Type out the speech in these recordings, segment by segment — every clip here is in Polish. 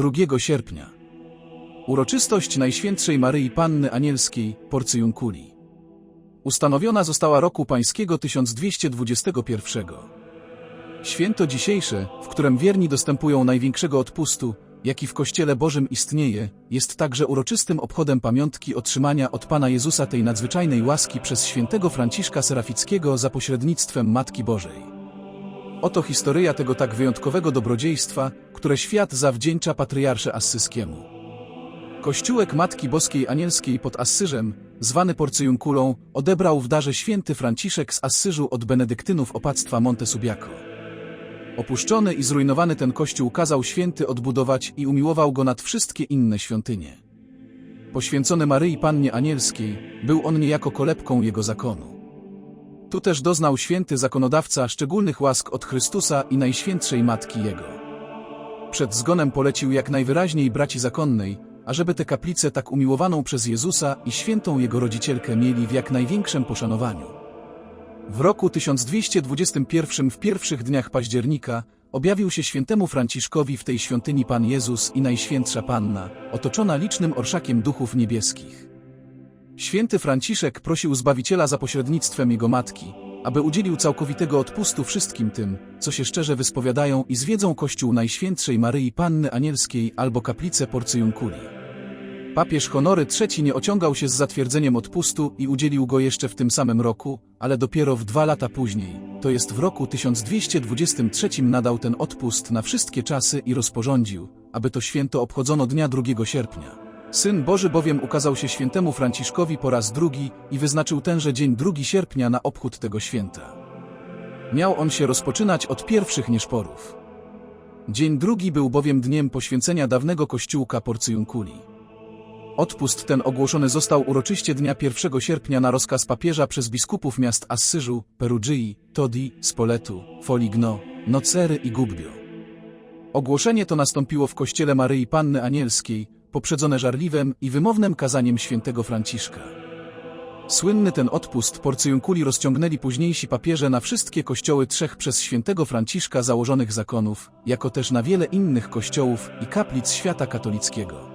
2 sierpnia. Uroczystość Najświętszej Maryi Panny Anielskiej, Porcyjunkuli. Ustanowiona została roku pańskiego 1221. Święto dzisiejsze, w którym wierni dostępują największego odpustu, jaki w Kościele Bożym istnieje, jest także uroczystym obchodem pamiątki otrzymania od Pana Jezusa tej nadzwyczajnej łaski przez świętego Franciszka Serafickiego za pośrednictwem Matki Bożej. Oto historyja tego tak wyjątkowego dobrodziejstwa, które świat zawdzięcza patriarsze assyskiemu. Kościółek Matki Boskiej Anielskiej pod Assyżem, zwany Porcyjunkulą, odebrał w darze święty Franciszek z Assyżu od benedyktynów opactwa Monte Subiaco. Opuszczony i zrujnowany ten kościół kazał święty odbudować i umiłował go nad wszystkie inne świątynie. Poświęcony Maryi Pannie Anielskiej, był on niejako kolebką jego zakonu. Tu też doznał święty zakonodawca szczególnych łask od Chrystusa i Najświętszej Matki Jego. Przed zgonem polecił jak najwyraźniej braci zakonnej, ażeby tę kaplicę tak umiłowaną przez Jezusa i świętą Jego rodzicielkę mieli w jak największym poszanowaniu. W roku 1221 w pierwszych dniach października objawił się świętemu Franciszkowi w tej świątyni Pan Jezus i Najświętsza Panna, otoczona licznym orszakiem duchów niebieskich. Święty Franciszek prosił Zbawiciela za pośrednictwem jego matki, aby udzielił całkowitego odpustu wszystkim tym, co się szczerze wyspowiadają i zwiedzą Kościół Najświętszej Maryi Panny Anielskiej albo kaplicę Porcyjunkuli. Papież Honory III nie ociągał się z zatwierdzeniem odpustu i udzielił go jeszcze w tym samym roku, ale dopiero w dwa lata później, to jest w roku 1223 nadał ten odpust na wszystkie czasy i rozporządził, aby to święto obchodzono dnia 2 sierpnia. Syn Boży bowiem ukazał się świętemu Franciszkowi po raz drugi i wyznaczył tenże dzień 2 sierpnia na obchód tego święta. Miał on się rozpoczynać od pierwszych nieszporów. Dzień drugi był bowiem dniem poświęcenia dawnego kościółka Porcyjunkuli. Odpust ten ogłoszony został uroczyście dnia 1 sierpnia na rozkaz papieża przez biskupów miast Assyżu, Perugii, Todi, Spoletu, Foligno, Nocery i Gubbio. Ogłoszenie to nastąpiło w kościele Maryi Panny Anielskiej, poprzedzone żarliwym i wymownym kazaniem świętego Franciszka. Słynny ten odpust porcyjunkuli rozciągnęli późniejsi papieże na wszystkie kościoły trzech przez świętego Franciszka założonych zakonów, jako też na wiele innych kościołów i kaplic świata katolickiego.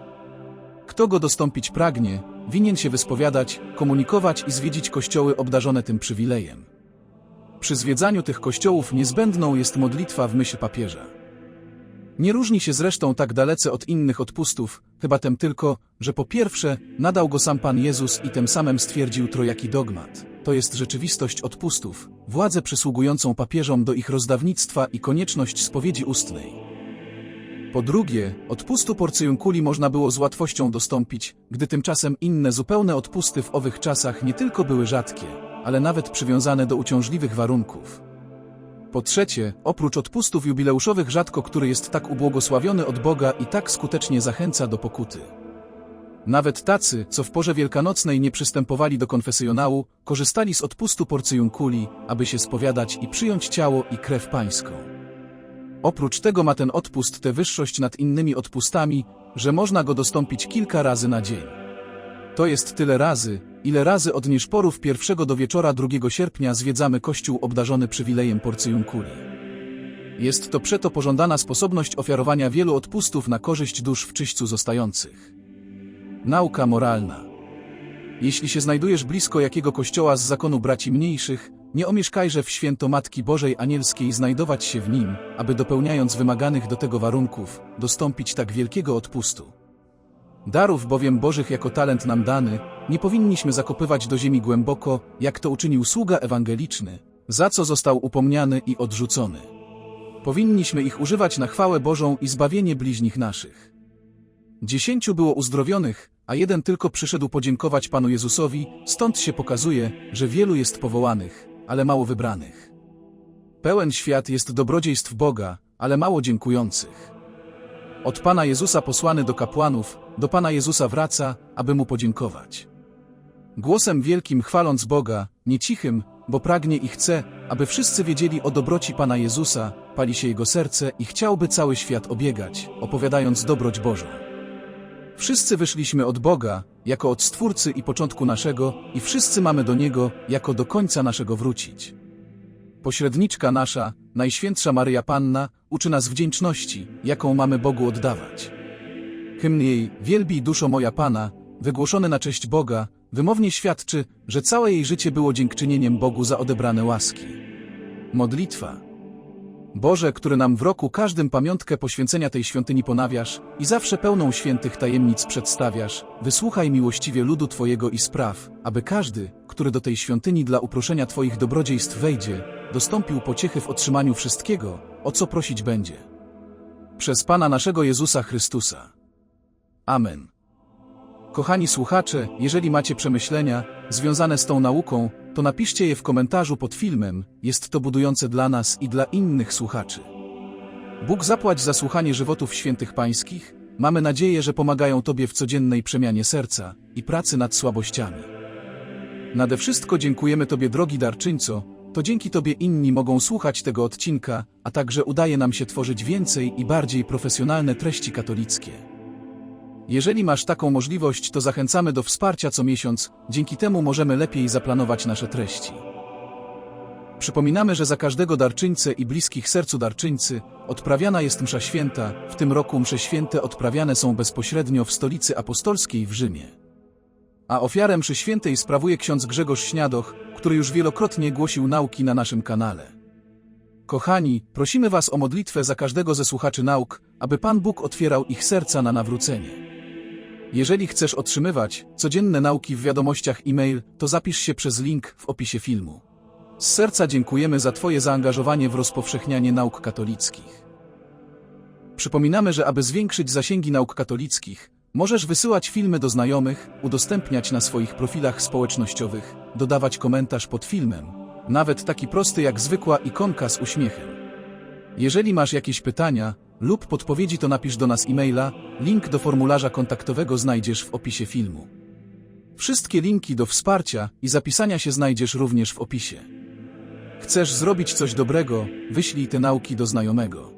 Kto go dostąpić pragnie, winien się wyspowiadać, komunikować i zwiedzić kościoły obdarzone tym przywilejem. Przy zwiedzaniu tych kościołów niezbędną jest modlitwa w myśl papieża. Nie różni się zresztą tak dalece od innych odpustów, chyba tem tylko, że po pierwsze, nadał go sam Pan Jezus i tym samym stwierdził trojaki dogmat. To jest rzeczywistość odpustów, władzę przysługującą papieżom do ich rozdawnictwa i konieczność spowiedzi ustnej. Po drugie, odpustu porcyjunkuli można było z łatwością dostąpić, gdy tymczasem inne zupełne odpusty w owych czasach nie tylko były rzadkie, ale nawet przywiązane do uciążliwych warunków. Po trzecie, oprócz odpustów jubileuszowych rzadko który jest tak ubłogosławiony od Boga i tak skutecznie zachęca do pokuty. Nawet tacy, co w porze wielkanocnej nie przystępowali do konfesjonału, korzystali z odpustu porcyjunkuli, aby się spowiadać i przyjąć ciało i krew pańską. Oprócz tego ma ten odpust tę wyższość nad innymi odpustami, że można go dostąpić kilka razy na dzień. To jest tyle razy, ile razy od nieszporów pierwszego do wieczora 2 sierpnia zwiedzamy kościół obdarzony przywilejem porcyjunkuli. Jest to przeto pożądana sposobność ofiarowania wielu odpustów na korzyść dusz w czyśćcu zostających. Nauka moralna. Jeśli się znajdujesz blisko jakiego kościoła z zakonu braci mniejszych, nie omieszkajże w święto Matki Bożej Anielskiej znajdować się w nim, aby dopełniając wymaganych do tego warunków, dostąpić tak wielkiego odpustu. Darów bowiem Bożych jako talent nam dany, nie powinniśmy zakopywać do ziemi głęboko, jak to uczynił sługa ewangeliczny, za co został upomniany i odrzucony. Powinniśmy ich używać na chwałę Bożą i zbawienie bliźnich naszych. Dziesięciu było uzdrowionych, a jeden tylko przyszedł podziękować Panu Jezusowi, stąd się pokazuje, że wielu jest powołanych, ale mało wybranych. Pełen świat jest dobrodziejstw Boga, ale mało dziękujących. Od Pana Jezusa posłany do kapłanów, do Pana Jezusa wraca, aby Mu podziękować. Głosem wielkim chwaląc Boga, nie cichym, bo pragnie i chce, aby wszyscy wiedzieli o dobroci Pana Jezusa, pali się Jego serce i chciałby cały świat obiegać, opowiadając dobroć Bożą. Wszyscy wyszliśmy od Boga, jako od Stwórcy i początku naszego, i wszyscy mamy do Niego, jako do końca naszego wrócić. Pośredniczka nasza, Najświętsza Maryja Panna, uczy nas wdzięczności, jaką mamy Bogu oddawać. Hymn jej Wielbij duszo moja Pana, wygłoszony na cześć Boga, wymownie świadczy, że całe jej życie było dziękczynieniem Bogu za odebrane łaski. Modlitwa. Boże, który nam w roku każdym pamiątkę poświęcenia tej świątyni ponawiasz i zawsze pełną świętych tajemnic przedstawiasz, wysłuchaj miłościwie ludu Twojego i spraw, aby każdy, który do tej świątyni dla uproszenia Twoich dobrodziejstw wejdzie, dostąpił pociechy w otrzymaniu wszystkiego, o co prosić będzie. Przez Pana naszego Jezusa Chrystusa. Amen. Kochani słuchacze, jeżeli macie przemyślenia związane z tą nauką, to napiszcie je w komentarzu pod filmem, jest to budujące dla nas i dla innych słuchaczy. Bóg zapłać za słuchanie żywotów świętych pańskich, mamy nadzieję, że pomagają Tobie w codziennej przemianie serca i pracy nad słabościami. Nade wszystko dziękujemy Tobie drogi darczyńco, to dzięki Tobie inni mogą słuchać tego odcinka, a także udaje nam się tworzyć więcej i bardziej profesjonalne treści katolickie. Jeżeli masz taką możliwość, to zachęcamy do wsparcia co miesiąc, dzięki temu możemy lepiej zaplanować nasze treści. Przypominamy, że za każdego darczyńcę i bliskich sercu darczyńcy odprawiana jest msza święta, w tym roku msze święte odprawiane są bezpośrednio w stolicy apostolskiej w Rzymie. A ofiarę mszy świętej sprawuje ksiądz Grzegorz Śniadoch, który już wielokrotnie głosił nauki na naszym kanale. Kochani, prosimy Was o modlitwę za każdego ze słuchaczy nauk, aby Pan Bóg otwierał ich serca na nawrócenie. Jeżeli chcesz otrzymywać codzienne nauki w wiadomościach e-mail, to zapisz się przez link w opisie filmu. Z serca dziękujemy za Twoje zaangażowanie w rozpowszechnianie nauk katolickich. Przypominamy, że aby zwiększyć zasięgi nauk katolickich, możesz wysyłać filmy do znajomych, udostępniać na swoich profilach społecznościowych, dodawać komentarz pod filmem, nawet taki prosty jak zwykła ikonka z uśmiechem. Jeżeli masz jakieś pytania lub podpowiedzi, to napisz do nas e-maila, link do formularza kontaktowego znajdziesz w opisie filmu. Wszystkie linki do wsparcia i zapisania się znajdziesz również w opisie. Chcesz zrobić coś dobrego, wyślij te nauki do znajomego.